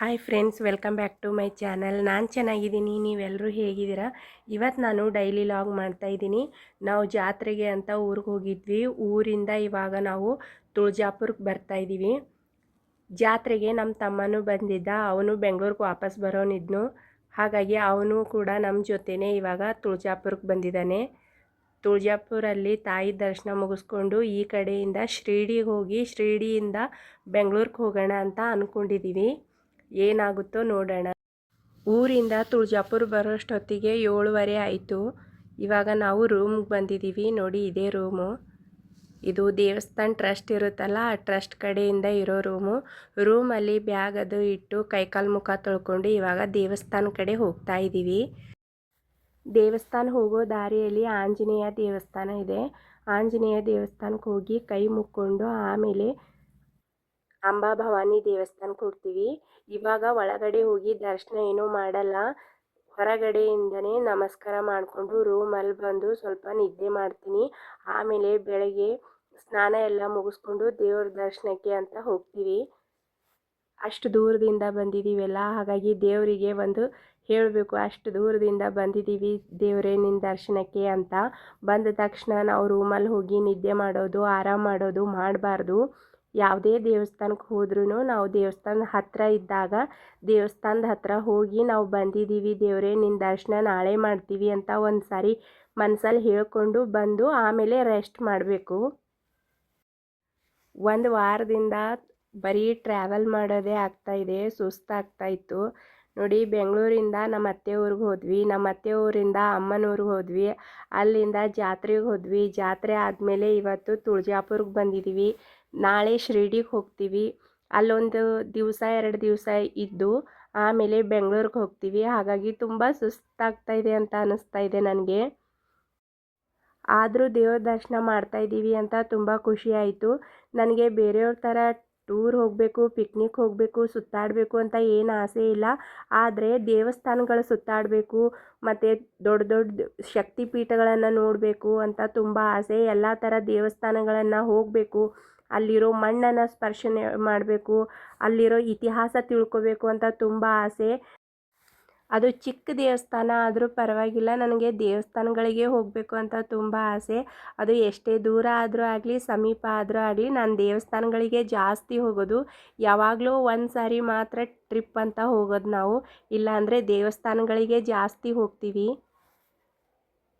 Hi friends welcome back to my channel ನಾನು ಚೆನ್ನಾಗಿದ್ದೀನಿ ನೀವೆಲ್ಲರೂ ಹೇಗಿದ್ದೀರಾ? ಇವತ್ತು ನಾನು ಡೈಲಿ ಲಾಗ್ ಮಾಡ್ತಾಯಿದ್ದೀನಿ ನಾವು ಜಾತ್ರೆಗೆ ಅಂತ ಊರಿಗೆ ಹೋಗಿದ್ವಿ. ಊರಿಂದ ಇವಾಗ ನಾವು ತುಳಜಾಪುರಕ್ಕೆ ಬರ್ತಾಯಿದ್ದೀವಿ ಜಾತ್ರೆಗೆ ನಮ್ಮ ತಮ್ಮನೂ ಬಂದಿದ್ದ, ಅವನು ಬೆಂಗಳೂರಿಗೆ ವಾಪಸ್ ಬರೋನಿದ್ನು. ಹಾಗಾಗಿ ಅವನು ಕೂಡ ನಮ್ಮ ಜೊತೆನೇ ಇವಾಗ ತುಳಜಾಪುರಕ್ಕೆ ಬಂದಿದ್ದಾನೆ. ತುಳಜಾಪುರಲ್ಲಿ ತಾಯಿ ದರ್ಶನ ಮುಗಿಸ್ಕೊಂಡು ಈ ಕಡೆಯಿಂದ ಶಿರ್ಡಿಗೆ ಹೋಗಿ, ಶಿರ್ಡಿಯಿಂದ ಬೆಂಗಳೂರಿಗೆ ಹೋಗೋಣ ಅಂತ ಅಂದ್ಕೊಂಡಿದ್ದೀವಿ ಏನಾಗುತ್ತೋ ನೋಡೋಣ. ಊರಿಂದ ತುಳಜಾಪುರ ಬರೋಷ್ಟೊತ್ತಿಗೆ ಏಳುವರೆ ಆಯಿತು. ಇವಾಗ ನಾವು ರೂಮ್ಗೆ ಬಂದಿದ್ದೀವಿ ನೋಡಿ, ಇದೇ ರೂಮು. ಇದು ದೇವಸ್ಥಾನ ಟ್ರಸ್ಟ್ ಇರುತ್ತಲ್ಲ, ಆ ಟ್ರಸ್ಟ್ ಕಡೆಯಿಂದ ಇರೋ ರೂಮು. ರೂಮಲ್ಲಿ ಬ್ಯಾಗ್ ಅದು ಇಟ್ಟು ಕೈಕಾಲು ಮುಖ ತೊಳ್ಕೊಂಡು ಇವಾಗ ದೇವಸ್ಥಾನ ಕಡೆ ಹೋಗ್ತಾ ಇದ್ದೀವಿ ದೇವಸ್ಥಾನ ಹೋಗೋ ದಾರಿಯಲ್ಲಿ ಆಂಜನೇಯ ದೇವಸ್ಥಾನ ಇದೆ. ಆಂಜನೇಯ ದೇವಸ್ಥಾನಕ್ಕೆ ಹೋಗಿ ಕೈ ಮುಕ್ಕೊಂಡು ಆಮೇಲೆ ಅಂಬಾ ಭವಾನಿ ದೇವಸ್ಥಾನಕ್ಕೆ ಹೋಗ್ತೀವಿ. ಇವಾಗ ಒಳಗಡೆ ಹೋಗಿ ದರ್ಶನ ಏನೂ ಮಾಡಲ್ಲ. ಹೊರಗಡೆಯಿಂದನೇ ನಮಸ್ಕಾರ ಮಾಡಿಕೊಂಡು ರೂಮಲ್ಲಿ ಬಂದು ಸ್ವಲ್ಪ ನಿದ್ದೆ ಮಾಡ್ತೀನಿ. ಆಮೇಲೆ ಬೆಳಗ್ಗೆ ಸ್ನಾನ ಎಲ್ಲ ಮುಗಿಸ್ಕೊಂಡು ದೇವ್ರ ದರ್ಶನಕ್ಕೆ ಅಂತ ಹೋಗ್ತೀವಿ. ಅಷ್ಟು ದೂರದಿಂದ ಬಂದಿದ್ದೀವಲ್ಲ ಹಾಗಾಗಿ ದೇವರಿಗೆ ಒಂದು ಹೇಳಬೇಕು. ಅಷ್ಟು ದೂರದಿಂದ ಬಂದಿದ್ದೀವಿ ದೇವರೇ ನಿನ್ನ ದರ್ಶನಕ್ಕೆ ಅಂತ. ಬಂದ ತಕ್ಷಣ ನಾವು ರೂಮಲ್ಲಿ ಹೋಗಿ ನಿದ್ದೆ ಮಾಡೋದು, ಆರಾಮ ಮಾಡೋದು ಮಾಡಬಾರ್ದು. ಯಾವುದೇ ದೇವಸ್ಥಾನಕ್ಕೆ ಹೋದ್ರೂ ನಾವು ದೇವಸ್ಥಾನದ ಹತ್ತಿರ ಇದ್ದಾಗ, ದೇವಸ್ಥಾನದ ಹತ್ತಿರ ಹೋಗಿ ನಾವು ಬಂದಿದ್ದೀವಿ, ದೇವರೇ ನಿನ್ನ ದರ್ಶನ ನಾಳೆ ಮಾಡ್ತೀವಿ ಅಂತ ಒಂದು ಸಾರಿ ಮನಸ್ಸಲ್ಲಿ ಹೇಳಿಕೊಂಡು ಬಂದು ಆಮೇಲೆ ರೆಸ್ಟ್ ಮಾಡಬೇಕು. ಒಂದು ವಾರದಿಂದ ಬರೀ ಟ್ರಾವೆಲ್ ಮಾಡೋದೇ ಆಗ್ತಾಯಿದೆ ಸುಸ್ತಾಗ್ತಾಯಿತ್ತು ನೋಡಿ ಬೆಂಗಳೂರಿಂದ ನಮ್ಮ ಅತ್ತೆ ಊರಿಗೆ ಹೋದ್ವಿ, ನಮ್ಮ ಅತ್ತೆ ಊರಿಂದ ಅಮ್ಮನೂರಿಗೆ ಹೋದ್ವಿ, ಅಲ್ಲಿಂದ ಜಾತ್ರೆಗೆ ಹೋದ್ವಿ. ಜಾತ್ರೆ ಆದಮೇಲೆ ಇವತ್ತು ತುಳಜಾಪುರ್ಗೆ ಬಂದಿದ್ದೀವಿ ನಾಳೆ ಶಿರ್ಡಿಗೆ ಹೋಗ್ತೀವಿ. ಅಲ್ಲೊಂದು ದಿವಸ, ಎರಡು ದಿವಸ ಇದ್ದು ಆಮೇಲೆ ಬೆಂಗಳೂರಿಗೆ ಹೋಗ್ತೀವಿ. ಹಾಗಾಗಿ ತುಂಬ ಸುಸ್ತಾಗ್ತಾ ಇದೆ ಅಂತ ಅನ್ನಿಸ್ತಾ ಇದೆ ನನಗೆ. ಆದರೂ ದೇವ್ರ ದರ್ಶನ ಮಾಡ್ತಾ ಇದ್ದೀವಿ ಅಂತ ತುಂಬ ಖುಷಿ ಆಯಿತು. ನನಗೆ ಬೇರೆಯವ್ರ ಥರ ಟೂರ್ ಹೋಗಬೇಕು ಪಿಕ್ನಿಕ್ ಹೋಗಬೇಕು, ಸುತ್ತಾಡಬೇಕು ಅಂತ ಏನು ಆಸೆ ಇಲ್ಲ. ಆದರೆ ದೇವಸ್ಥಾನಗಳು ಸುತ್ತಾಡಬೇಕು, ಮತ್ತು ದೊಡ್ಡ ದೊಡ್ಡ ಶಕ್ತಿ ಪೀಠಗಳನ್ನು ನೋಡಬೇಕು ಅಂತ ತುಂಬ ಆಸೆ. ಎಲ್ಲ ಥರ ದೇವಸ್ಥಾನಗಳನ್ನು ಹೋಗಬೇಕು, ಅಲ್ಲಿರೋ ಮಣ್ಣನ್ನು ಸ್ಪರ್ಶನೆ ಮಾಡಬೇಕು, ಅಲ್ಲಿರೋ ಇತಿಹಾಸ ತಿಳ್ಕೊಬೇಕು ಅಂತ ತುಂಬ ಆಸೆ. ಅದು ಚಿಕ್ಕ ದೇವಸ್ಥಾನ ಆದರೂ ಪರವಾಗಿಲ್ಲ, ನನಗೆ ದೇವಸ್ಥಾನಗಳಿಗೆ ಹೋಗಬೇಕು ಅಂತ ತುಂಬ ಆಸೆ. ಅದು ಎಷ್ಟೇ ದೂರ ಆದರೂ ಆಗಲಿ, ಸಮೀಪ ಆದರೂ ಆಗಲಿ, ನಾನು ದೇವಸ್ಥಾನಗಳಿಗೆ ಜಾಸ್ತಿ ಹೋಗೋದು. ಯಾವಾಗಲೂ ಒಂದು ಸಾರಿ ಮಾತ್ರ ಟ್ರಿಪ್ ಅಂತ ಹೋಗೋದು ನಾವು. ಇಲ್ಲಾಂದರೆ ದೇವಸ್ಥಾನಗಳಿಗೆ ಜಾಸ್ತಿ ಹೋಗ್ತೀವಿ.